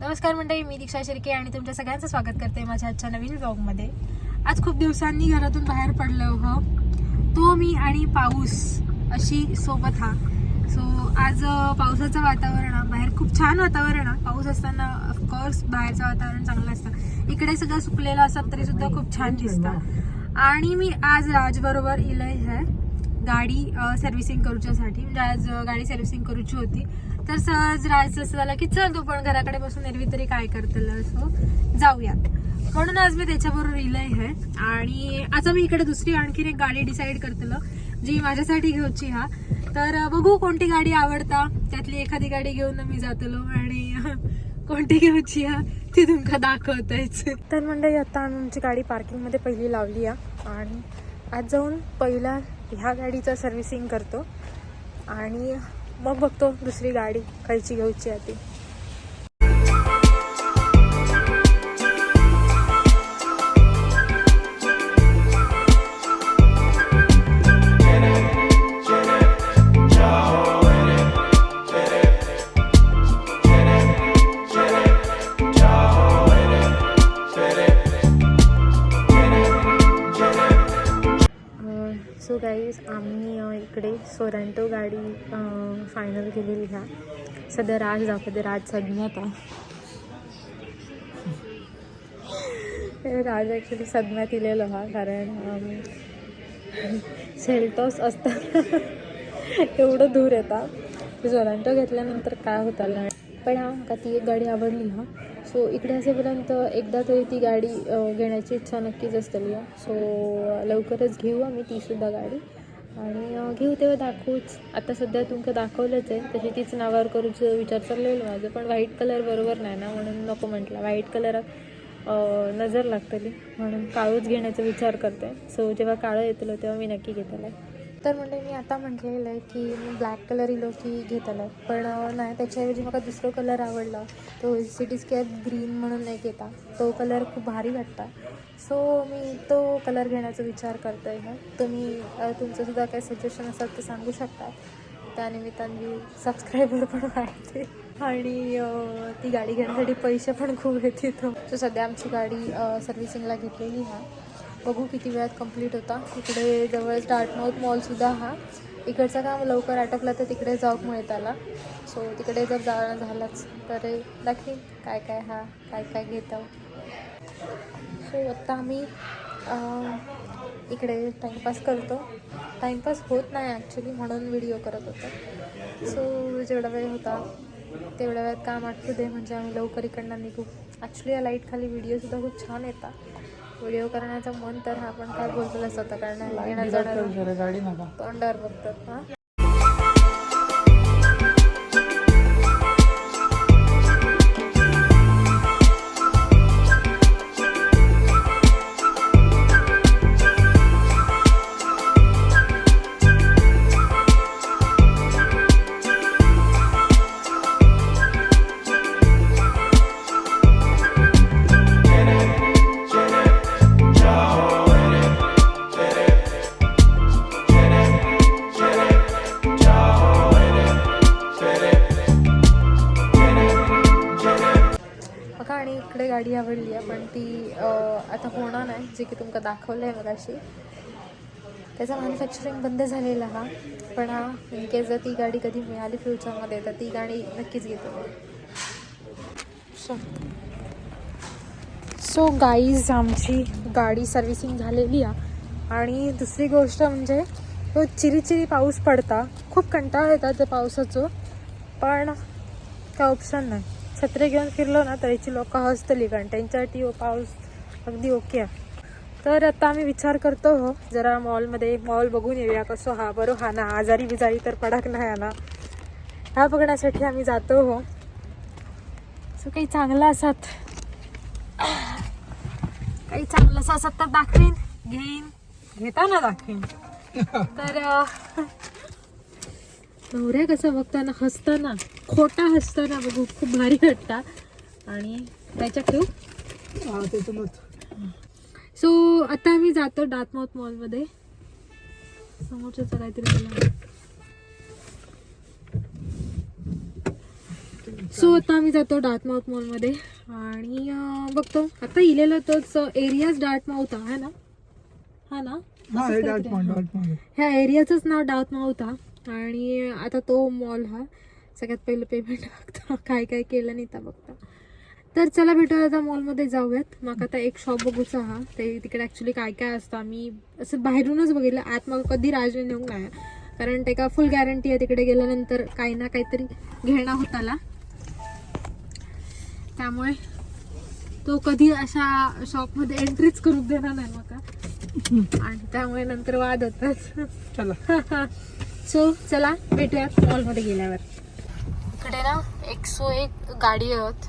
नमस्कार मंडळी मी दीक्षा शिर्के आणि तुमच्या सगळ्यांचं स्वागत करते माझ्या आजच्या नवीन ब्लॉगमध्ये आज खूप दिवसांनी घरातून बाहेर पडलो हो. तो मी आणि पाऊस अशी सोबत हा. सो आज पावसाचं वातावरण हा. बाहेर खूप छान वातावरण आहे पाऊस असताना ऑफकोर्स बाहेरचं वातावरण चांगलं असतं. इकडे सगळं सुकलेलं असतं तरी सुद्धा खूप छान दिसतं. आणि मी आज राजबरोबर इलय आहे. गाडी सर्व्हिसिंग करूच्यासाठी. म्हणजे आज गाडी सर्व्हिसिंग करूची होती. तर सहज राहायचं असं झालं की चल तू पण घराकडे बसून एरवी तरी काय करतलं सो जाऊयात. म्हणून आज मी त्याच्याबरोबर इलय आहे. आणि आता मी इकडे दुसरी आणखीन एक गाडी डिसाईड करतलं जी माझ्यासाठी घेऊची हा. तर बघू कोणती गाडी आवडता. त्यातली एखादी गाडी घेऊन मी जातलो आणि कोणती घेऊची हा ती तुमका दाखवतायच तर म्हणजे आता आम्ही आमची गाडी पार्किंगमध्ये पहिली लावली आहे. आणि आज जाऊन पहिला ह्या गाडीचं सर्व्हिसिंग करतो. आणि मग बघतो दुसरी गाडी खायची घ्यायची आहे ती. सो गाईज आम्ही इकडे सोरांटो गाडी फायनल केलेली ह्या. सध्या राज दाखवते राज सदम्यात आहे. राज ॲक्च्युली सदम्यात इलेलो हा कारण सेल्टॉस असताना एवढं दूर येतात. झोरांटो घेतल्यानंतर काय होतं पण हा का ती एक गाडी आवडली हा. सो इकडे असेपर्यंत एकदा तरी ती गाडी घेण्याची इच्छा नक्कीच असतली सो लवकरच घेऊ आम्ही तीसुद्धा गाडी. आणि घेऊ तेव्हा दाखवूच. आता सध्या तुमका दाखवलंच आहे. तशी तीच नावावर करूचं विचार चाललेलं माझं. पण व्हाईट कलर बरोबर नाही ना म्हणून नको म्हटलं. व्हाईट कलर नजर लागतली म्हणून काळूच घेण्याचा विचार करते. सो जेव्हा काळं येतलं तेव्हा मी नक्की घेतलं आहे. तर म्हणजे मी आता म्हटलेलं आहे की मी ब्लॅक कलर इलो की घेतलं आहे. पण नाही त्याच्याऐवजी मला दुसरा कलर आवडला. तो सिटी स्कॅप ग्रीन म्हणून एक येता. तो कलर खूप भारी वाटता. सो मी तो कलर घेण्याचा विचार करतो आहे. तुम्ही तुमचंसुद्धा काही सजेशन असेल तर सांगू शकता. त्यानिमित्ताने सबस्क्रायबर पण वाढते. आणि ती गाडी घेण्यासाठी पैसे पण खूप येते तो सो सध्या आमची गाडी सर्व्हिसिंगला घेतलेली हा बघू किती वेळात कंप्लीट होता. इकडे जवळ डार्टमाऊथ मॉलसुद्धा हा. इकडचं काम लवकर आटपलं तर तिकडे जॉब मिळत आला. सो तिकडे जर जाणं झालंच तर दाखवी काय काय हा काय काय घेतो सो आत्ता आम्ही इकडे टाईमपास करतो. टाईमपास होत नाही ॲक्च्युली म्हणून व्हिडिओ करत होतो. सो जेवढा वेळ होता तेवढ्या वेळात काम आटू दे म्हणजे आम्ही लवकर इकडनं निघू. ॲक्च्युली या लाईटखाली व्हिडिओसुद्धा खूप छान येतात. व्हिडिओ करण्याचं मन तर हा पण काय बोलतो असं होतं कारण येणं जाणं गाडी नका. तोंडावर बघतात हां. गाडी आवडली आहे पण ती आता होणार नाही जे की तुमका दाखवलं आहे मगाशी. त्याचा मॅन्युफॅक्चरिंग बंद झालेला हा पण हा इनकेस जर ती गाडी कधी मिळाली फ्युचरमध्ये तर ती गाडी नक्कीच घेतो सो गाईज आमची गाडी सर्व्हिसिंग झालेली आहे. आणि दुसरी गोष्ट म्हणजे तो चिरी चिरी पाऊस पडता. खूप कंटाळा येतात त्या पावसाचं पण काय ऑप्शन नाही. छत्री घेऊन फिरलो ना तर याची लोक हसतली कारण त्यांच्यासाठी हो पाऊस अगदी ओके आहे. तर आता आम्ही विचार करतो हो जरा मॉलमध्ये मॉल बघून येऊया कसं हा बरो हा ना आजारी बिजारी तर पडाक नाही ना ह्या बघण्यासाठी आम्ही जातो हो. सो काही चांगलं असत. काही चांगलं असं असत तर दाखवीन. घेईन. घेताना दाखवीन. तर नवऱ्या कसं बघताना हसताना. खोटा हसताना बघू खूप भारी वाटता. आणि त्याच्यात ठेवू सो आता आम्ही जातो डातमाऊथ मॉलमध्ये समोरच्याचं काहीतरी सो आता आम्ही जातो डार्टमाउथ मॉलमध्ये आणि बघतो. आता इलेलं तोच एरियाच डार्टमाउथ आहे ना? हा ना? ह्या एरियाचंच नाव डार्टमाउथ हा आणि आता तो मॉल हा. सगळ्यात पहिलं पेमेंट बघता काय काय केलं नाही तर बघता. तर चला भेटूया आता मॉलमध्ये जाऊयात. मग आता एक शॉप बघूचा हा. ते तिकडे ॲक्च्युली काय काय असतं आम्ही असं बाहेरूनच बघितलं. आत मग कधी राजने नेऊन नाही कारण ते का फुल गॅरंटी आहे तिकडे गेल्यानंतर काही ना काहीतरी घेणं होताला. त्यामुळे तो कधी अशा शॉपमध्ये एंट्रीच करू देणार नाही मका आणि त्यामुळे नंतर वाद होतात. चला. सो चला भेटूयात मॉलमध्ये गेल्यावर. इकडे ना एक सो एक गाडी आहेत.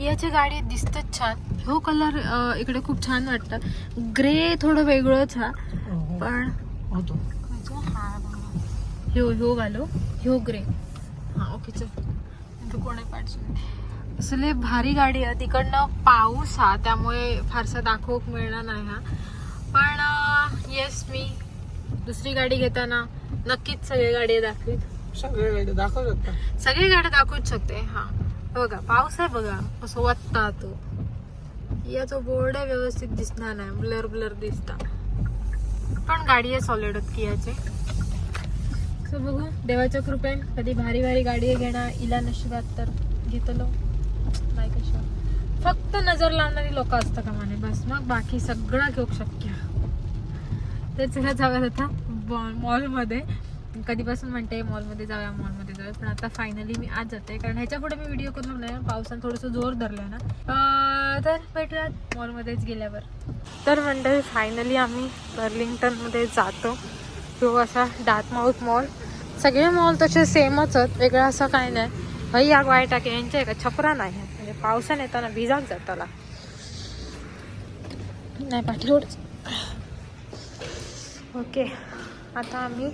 याची गाडी दिसतच छान. हो कलर इकडे खूप छान वाटतं. ग्रे थोडं वेगळंच हा. हो, पण होतो. हा ह्यो ह्यो घालो ह्यो ग्रे हा ओके चल. कोणी पाठवून असले भारी गाडी आहे. तिकडनं पाऊस हा त्यामुळे फारसा दाखवूक मिळणार नाही हा. पण येस मी दुसरी गाडी घेताना नक्कीच सगळी गाडी दाखवीत. सगळे गाडी दाखवतात सगळी गाडी दाखवूच शकते हा. बघा पाऊस आहे बघा असं वाटता तो याचा बोर्ड आहे व्यवस्थित दिसणार नाही ब्लर ब्लर दिसता. पण गाडी आहे सॉलिड कियाचे. सो बघू देवाच्या कृपेन कधी भारी भारी गाडी घेणार इला नशिबात तर घेतलो. नाही कशा. फक्त नजर लावणारी लोक असतात का माने बस. मग बाकी सगळं घेऊ शक्य तर चला जाऊयात आता मॉलमध्ये कधीपासून म्हणते मॉलमध्ये जाऊया मॉलमध्ये जाऊया. पण आता फायनली मी आज जाते. कारण ह्याच्या पुढे मी व्हिडिओ करून आहे. पावसानं थोडंसं जोर धरलं ना. तर भेटूयात मॉलमध्येच गेल्यावर. तर मंडळी फायनली आम्ही बर्लिंग्टनमध्ये जातो. तो असा डार्टमाउथ मॉल सगळे मॉल तसे सेमच आहेत. वेगळं असं काही नाही. भाई या वाय टाके यांच्या आहे का छपरा नाही. म्हणजे पावसाने येताना भिजाच जाताला. नाही पाठीवरच ओके. आता आम्ही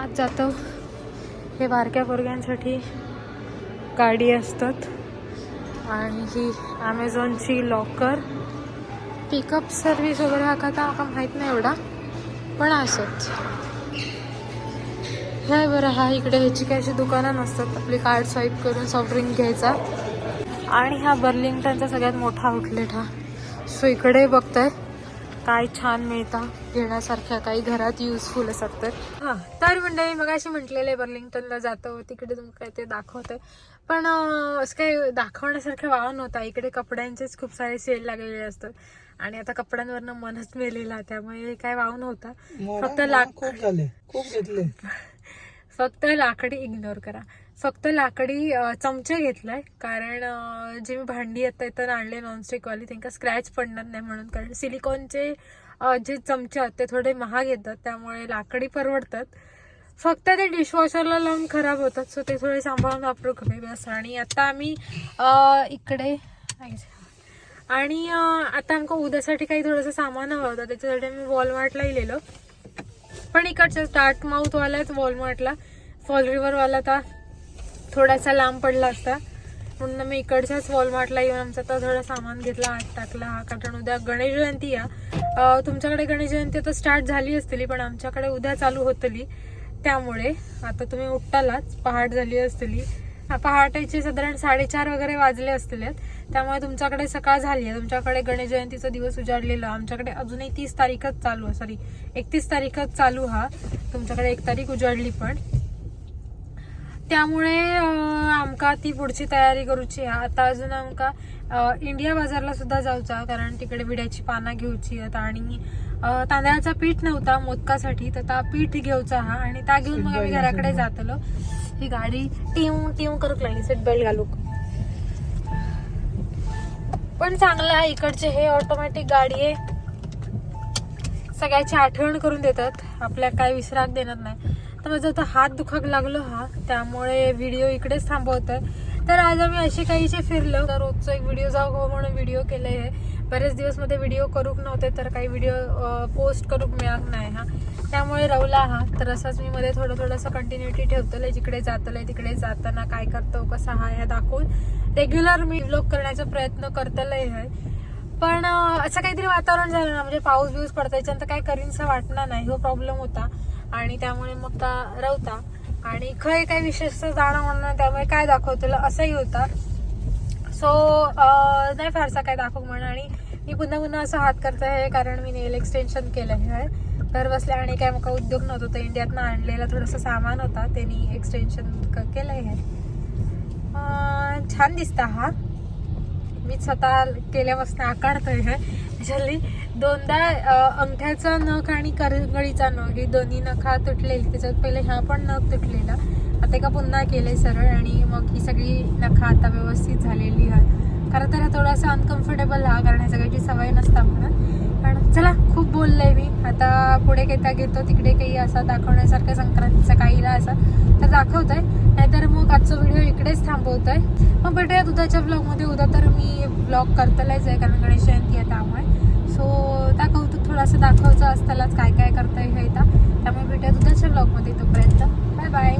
आज जातो. हे बारक्या पोरग्यांसाठी गाडी असतात. आणि ही ॲमेझॉनची लॉकर पिकअप सर्विस वगैरे हा का आता माहीत नाही एवढा पण असंच. हे बरं हा इकडे ह्याची काही अशी दुकानं नसतात. आपली कार्ड स्वाईप करून सॉफ्ट ड्रिंक घ्यायचा. आणि हा बर्लिंग्टनचा सगळ्यात मोठा आउटलेट हा. सो इकडे बघताय. काय छान मिळतं घेण्यासारख्या काही घरात युजफुल असतात तर. हा तर मंडळी मग अशी म्हटलेलं बर्लिंग्टनला जातो. तिकडे तुम्ही काय ते दाखवते पण असं काही दाखवण्यासारखं वाहन नव्हता. इकडे कपड्यांचेच खूप सारे सेल लागलेले असतात. आणि आता कपड्यांवरनं मनच मेलेला त्यामुळे काय वाव नव्हता फक्त लाक- खूप झाले. खूप घेतले. फक्त लाकडी इग्नोर करा. फक्त लाकडी चमचे घेतलाय. कारण जे मी भांडी आता इथं आणले नॉनस्टिकवाली त्यांना स्क्रॅच पडणार नाही म्हणून. कारण सिलिकॉनचे जे चमचे आहेत ते थोडे महाग येतात. त्यामुळे लाकडी परवडतात. फक्त ते डिशवॉशरला लावून खराब होतात. सो ते थोडे सांभाळून वापरू कमी बस. आणि आता आम्ही इकडे आणि आता आमक उद्यासाठी काही थोडंसं सामान हवं होतं. त्याच्यासाठी आम्ही वॉलमार्टला गेलेलो पण इकडच्या स्टार्ट माउथ वॉलमार्टला फॉल रिव्हरवाला तर आता थोडासा लांब पडला असता. म्हणून मी इकडच्याच वॉलमार्टला येऊन आमचं तर थोडं सामान घेतला आत टाकला हा कारण उद्या गणेश जयंती या तुमच्याकडे गणेश जयंती आता स्टार्ट झाली असतली पण आमच्याकडे उद्या चालू होतली. त्यामुळे आता तुम्ही उठतालाच पहाट झाली असतली. पहाटेचे साधारण साडेचार वगैरे वाजले असतील. त्यामुळे तुमच्याकडे सकाळ झाली आहे. तुमच्याकडे गणेश जयंतीचा दिवस उजाडलेला. आमच्याकडे अजूनही तीस तारीखच चालू आहे. सॉरी एकतीस तारीखच चालू हा. तुमच्याकडे एक तारीख उजाडली पण. त्यामुळे आमका ती पुढची तयारी करूची. हा आता अजून आमका इंडिया बाजारला सुद्धा जाऊचा कारण तिकडे विड्याची पानं घेऊची आहेत आणि तांदळाचा पीठ नव्हता मोदकासाठी तर ता पीठ घेऊचा हा आणि त्या घेऊन मग आम्ही घराकडे जातलो. ही गाडी टिव टिव करूक लागली सीट बेल्ट घालूक. पण चांगलं आहे इकडचे हे ऑटोमॅटिक गाडी आहे सगळ्याची आठवण करून देतात. आपल्या काय विसराक देणार नाही. तर माझा आता हात दुखाक लागलो हा. त्यामुळे व्हिडिओ इकडेच थांबवतोय. तर आज आम्ही असे काहीचे फिरलो. तर रोजचा एक व्हिडिओ जाऊ हो म्हणून व्हिडिओ केले आहे बरेच दिवसमध्ये व्हिडिओ करूक नव्हते तर काही व्हिडिओ पोस्ट करूक मिळत नाही हा. त्यामुळे रवला हा. तर असंच मी मध्ये थोडं थोडंसं कंटिन्युटी ठेवतोय. जिकडे जातलंय तिकडे जाताना काय करतो कसा हा ह्या दाखवून. रेग्युलर मी व्लॉग करण्याचा प्रयत्न करतलंय आहे पण असं काहीतरी वातावरण झालं ना म्हणजे पाऊस बिऊस पडता याच्यानंतर काय करीनसा वाटणार नाही. हो प्रॉब्लेम होता. आणि त्यामुळे मग ता रवता. आणि खय काय विशेषतः जाणं म्हणणं त्यामुळे काय दाखवतील असंही होता. सो नाही फारसा काय दाखव म्हणून आणि मी पुन्हा पुन्हा असं हात करत आहे कारण मी नेल एक्सटेन्शन केलं आहे. घर बसल्या आणि काय मग उद्योग नव्हतं तर इंडियातनं आणलेला थोडंसं सामान होता. त्यांनी एक्सटेन्शन केलं आहे छान दिसता हा. मी स्वतः केल्यापासून आकारतोय हे. दोनदा अंगठ्याचा नख आणि करंगळीचा नख ही दोन्ही नखा तुटलेली. त्याच्यात पहिले ह्या पण नख तुटलेला. आता एका पुन्हा केले सरळ आणि मग ही सगळी नखा आता व्यवस्थित झालेली आहे खरं तर हा थोडासा अनकम्फर्टेबल हा कारण ह्या सगळ्याची सवय नसता म्हणून. चला खूप बोललंय मी. आता पुढे घेता घेतो तिकडे काही असा दाखवण्यासारखं संक्रांतीचा काहीला असा. तर दाखवतोय. नाहीतर मग आजचा व्हिडिओ इकडेच थांबवतोय. मग भेटूया उद्याच्या ब्लॉगमध्ये उद्या तर मी ब्लॉग करतलाच आहे कारण गणेश जयंती आहे त्यामुळे. सो त्या कौतुक थोडंसं दाखवायचं असतालाच काय काय करता येईल त्यामुळे भेटूया उद्याच्या ब्लॉगमध्ये तोपर्यंत. Bye bye